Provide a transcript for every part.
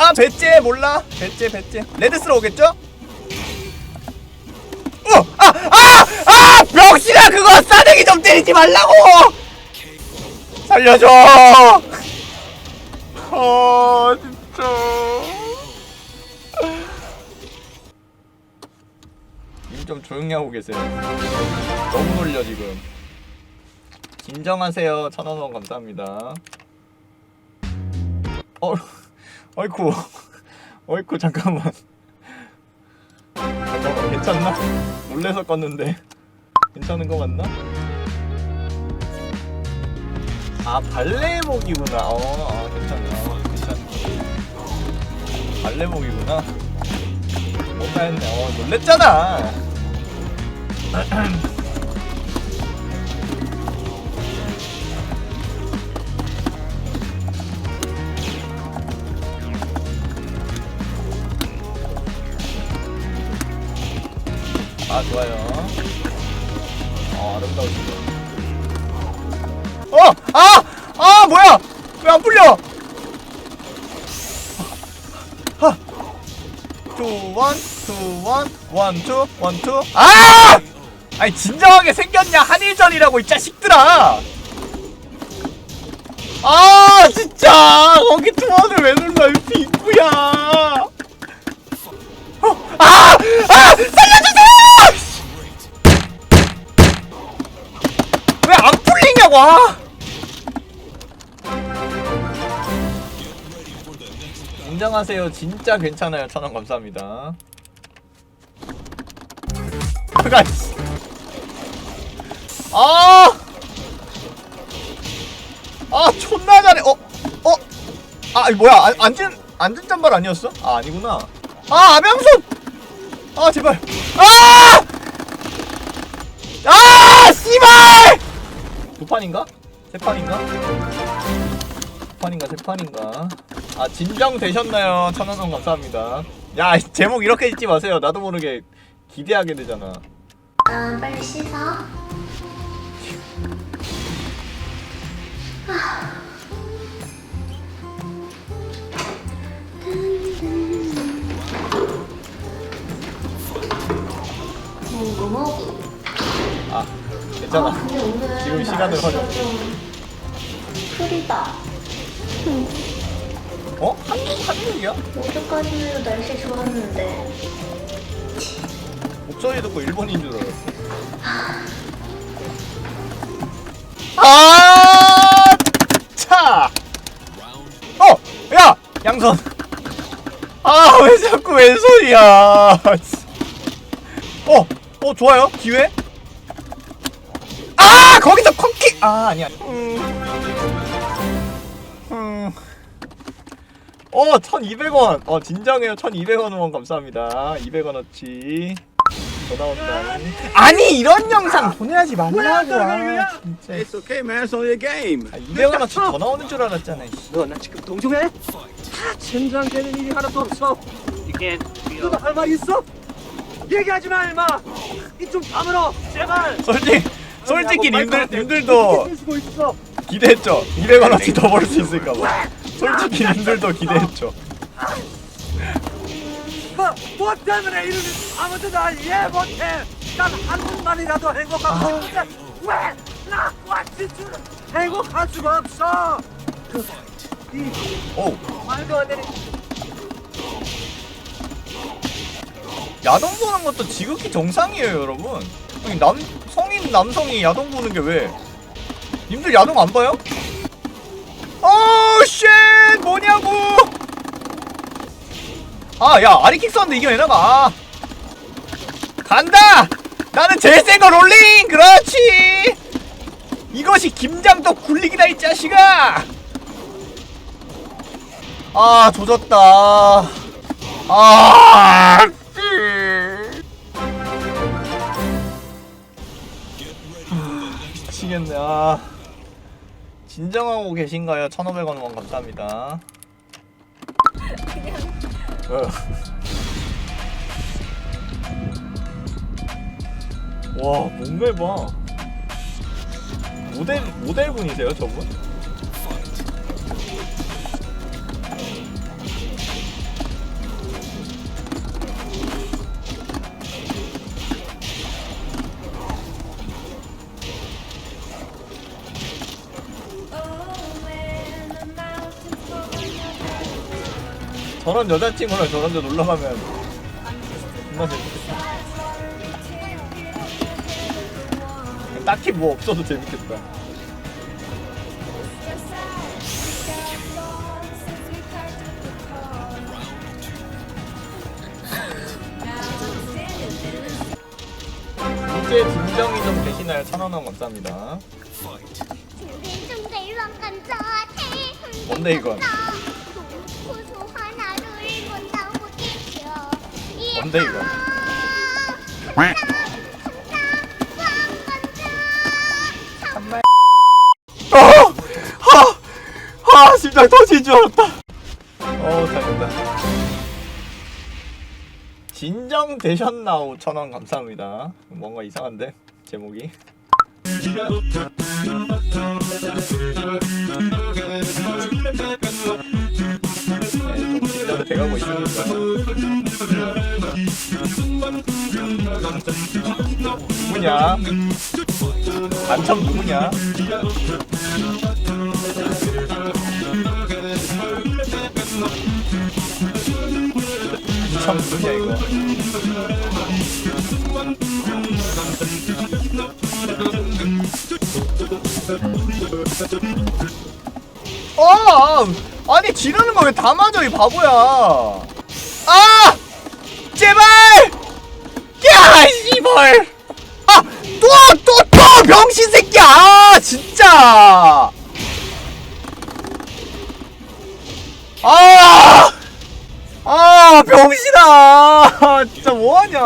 아 배째 몰라 배째 배째 레드스로 오겠죠? 어! 아! 아! 아! 병신아 그거 싸대기 좀 때리지 말라고! 살려줘! 아 진짜 님 좀 조용히 하고 계세요 너무 놀려 지금 진정하세요 천원원 감사합니다 어 어이쿠. 어이쿠 잠깐만. 잠깐만 괜찮나? 놀래서 껐는데. 괜찮은 거 맞나? 아 발레복이구나. 어 아, 괜찮네. 어, 괜찮네. 발레복이구나. 뭔가 했네. 어 놀랬잖아 좋아요. 어 아름다우시죠 어! 아! 아 뭐야! 왜 안 풀려? 하! 투 원 투 원 원 투 원 투. 아! 아니 진정하게 생겼냐? 한일전이라고 이 자식들아! 아 진짜! 거기 투원을 왜 눌러? 이 빙구야! 어, 아! 아! 아! 인정하세요. 진짜 괜찮아요. 천원 감사합니다. 그가 씨. 아! 아, 존나 잘해. 어? 어? 아, 뭐야? 안, 안전 안전 잠발 아니었어? 아, 아니구나. 아, 아명손! 아, 제발. 아! 아, 씨발! 두 판인가? 세 판인가? 두 판인가, 세 판인가? 아, 진정 되셨나요? 천원원 감사합니다. 야, 이 제목 이렇게 짓지 마세요. 나도 모르게 기대하게 되잖아. 음, 빨리 씻어. 모구 모구. 아, 괜찮아. 아, 활용. 좀 흐리다. 어? 한국, 한국이야? 어제까지는 해도 날씨 좋았는데. 목소리 듣고 일본인 줄 알았어. 아, 차! 어! 야! 양손! 아, 왜 자꾸 왼손이야! 어! 어, 좋아요. 기회? 아! 거기서 콩킥! 아, 아니야. 음. 음. 어, 1200원. 어, 진정해요. 1200원 후원 감사합니다. 200원어치. 전화 온다. 아니, 이런 영상 보내야지 말라고. 아, 진짜. It's okay, man. It's only a game. 아, 200원어치 전화 오는 줄 알았잖아. 이씨. 너나 지금 동종해? 다 젠장되는 일이 하나도 없어. 너도 할말 있어? 얘기하지 마, 임마. 이좀 다물어, 제발. 솔직히, 솔직히 님들, 님들도. 기대했죠? 200원 어치 더 벌 수 있을까 봐. 솔직히 님들도 기대했죠. 뭐, 뭐 때문에 이러는 아무도 날 이해 못해. 난 한순간이라도 행복하고 싶은데 왜 나와 진주는 행복할 수가 없어. 그, 이 오, 말도 안 되는 야동 보는 것도 지극히 정상이에요, 여러분. 남, 성인 남성이 야동 보는 게 왜? 님들 야동 안 봐요? 어, 쉣! 뭐냐고! 아, 야, 아리킥 썼는데 이겨내나 봐. 간다! 나는 제일 센거 롤링! 그렇지! 이것이 김장떡 굴리기다, 이 자식아! 아, 조졌다. 아, 미치겠네. 아. 진정하고 계신가요? 1,500원 후원 감사합니다. 어. 와, 몸매 봐. 모델 모델분이세요, 저분? 저런 여자친구랑 저런 데 놀러 가면 정말 재밌겠다. 딱히 뭐 없어도 재밌겠다. 이제 진정이 좀 되시나요? 천 원원 감사합니다. 뭔데, 이건? 뭔데? 정말. 어! 하! 하! 심장 터질 줄 알았다. 어, 잘 된다. 진정되셨나오 천원 감사합니다. 뭔가 이상한데 제목이. 돼가고 있습니다. 누구냐? 안참 누구냐? 참 누구냐 이거? 아! 아니 지르는 거 왜 다 맞아 이 바보야? 아! 제발! 야 씨발! 아! 또! 또! 또! 병신 새끼야! 아 진짜! 아! 아 병신아! 진짜 뭐하냐?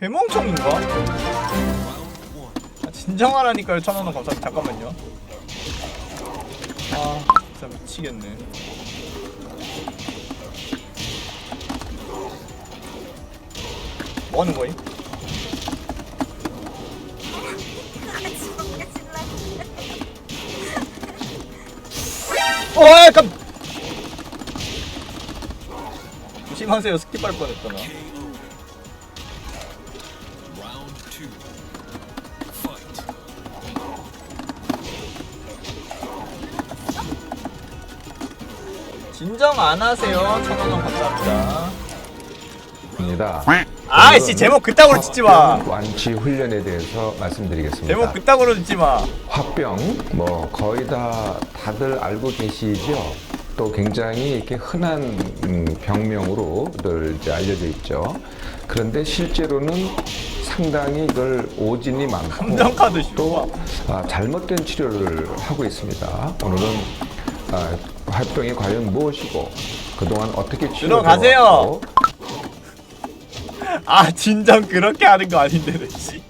배멍청인가? 아, 진정하라니까요 천원원 감사합니다 잠깐만요 아 진짜 미치겠네. 뭐 하는 거임? 어 약간 조심하세요. 스킵할 뻔했잖아 진정 안 하세요 천원원 감사합니다 입니다. 아이씨 제목 그따구로 짓지 마 화병 완치 훈련에 대해서 말씀드리겠습니다. 제목 그따구로 짓지 마 화병 뭐 거의 다 다들 알고 계시죠. 또 굉장히 이렇게 흔한 음, 병명으로들 이제 알려져 있죠. 그런데 실제로는 상당히 이걸 오진이 많고 감정카드 또 아, 잘못된 치료를 하고 있습니다. 오늘은 아, 화병이 과연 무엇이고 그동안 어떻게 들어가세요. 치료해왔고 아 진정 그렇게 하는 거 아닌데 내 씨.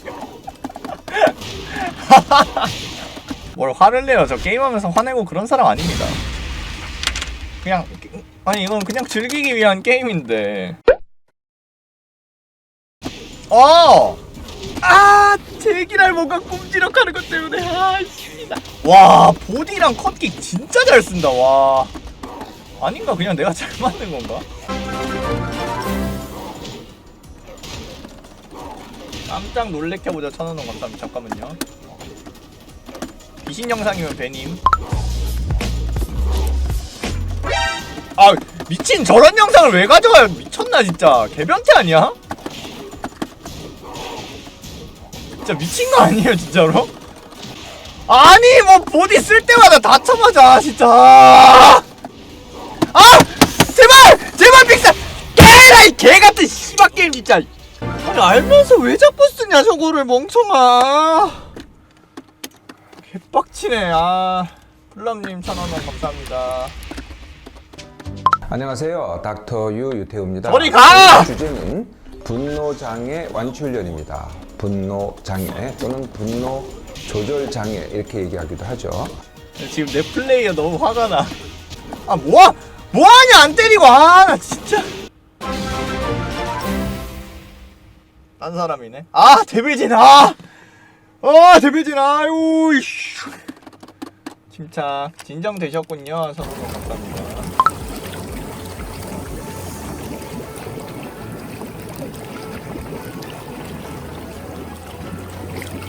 뭘 화를 내요 저 게임하면서 화내고 그런 사람 아닙니다 그냥 아니 이건 그냥 즐기기 위한 게임인데 어! 아 제기랄 뭔가 꼼지락하는 것 때문에. 아씨 와 보디랑 컷킥 진짜 잘 쓴다 와. 아닌가? 그냥 내가 잘 맞는 건가? 깜짝 놀래켜보자 천원원 감사합니다. 잠깐만요. 귀신 영상이면 배님. 아 미친 저런 영상을 왜 가져가요? 미쳤나 진짜. 개변태 아니야? 진짜 미친 거 아니에요 진짜로? 아니 뭐 보디 쓸 때마다 다 쳐맞아 진짜 아 제발 제발 픽셀 개라 이 개같은 씨발 게임 진짜 아니 알면서 왜 자꾸 쓰냐 저거를 멍청아 개빡치네 아 플럼님 천원원 감사합니다 안녕하세요. 닥터 유 유태우입니다. 저리 가! 주제는 분노 장애 완치 훈련입니다. 분노 장애 또는 분노 조절 장애 이렇게 얘기하기도 하죠. 지금 내 플레이어 너무 화가 나. 아 뭐야? 뭐하냐 안 때리고 아 나 진짜. 딴 사람이네. 아 데빌진 아. 아 데빌진 아유. 침착 진정되셨군요. 선생님 감사합니다.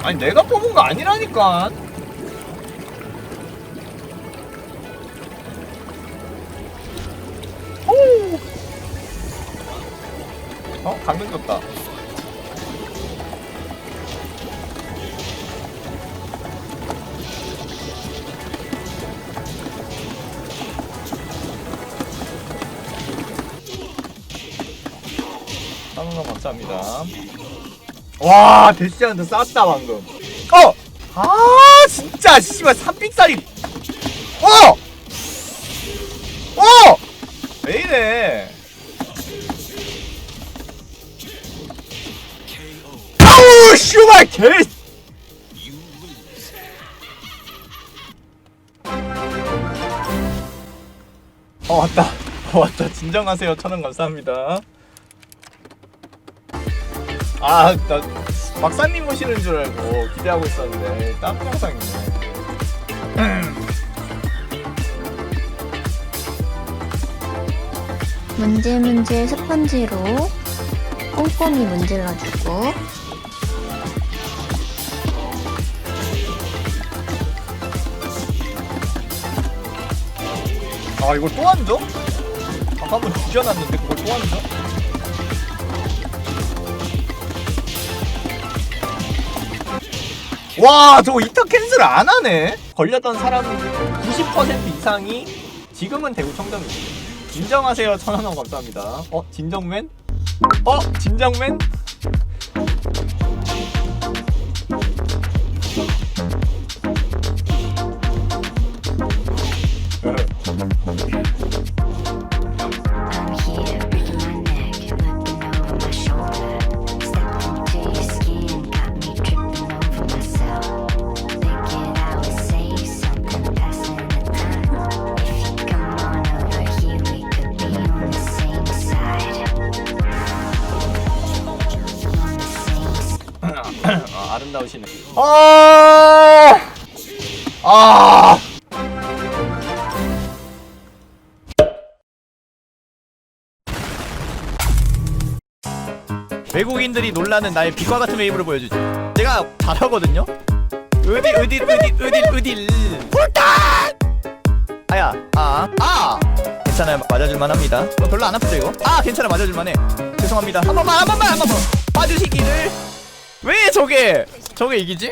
아니 내가 뽑은 거 아니라니까. 오! 어? 강등 줬다. 쌍놈 감사합니다. 와, 대시한테 쌌다 방금. 어! 아, 진짜 씨발 삼픽살이. 어! 어! 왜 이래? 아우 씨발 개. 어 왔다. 어 왔다. 진정하세요. 천원 감사합니다. 아, 나 박사님 오시는 줄 알고 기대하고 있었는데 다른 영상이네. 문질 문질 스펀지로 꼼꼼히 문질러주고 아 이걸 또안 줘? 아까 한번 죽여놨는데 그걸 또안 줘? 와 저거 이터 캔슬 안 하네 걸렸던 사람 90% 이상이 지금은 대구 청정이지 진정하세요 천원원 감사합니다 어 진정맨? 어 진정맨? 아, 아. 외국인들이 놀라는 나의 빛과 같은 웨이브를 보여주지. 제가 잘하거든요. 어디 어디 어디 어디 어디 불탄! 아야, 아, 아. 괜찮아요, 맞아줄만 합니다. 어, 별로 안 아프죠 이거? 아, 괜찮아, 맞아줄만 해. 죄송합니다. 한 번만, 한 번만, 한 번만 봐주시기를. 왜 저게 저게 이기지?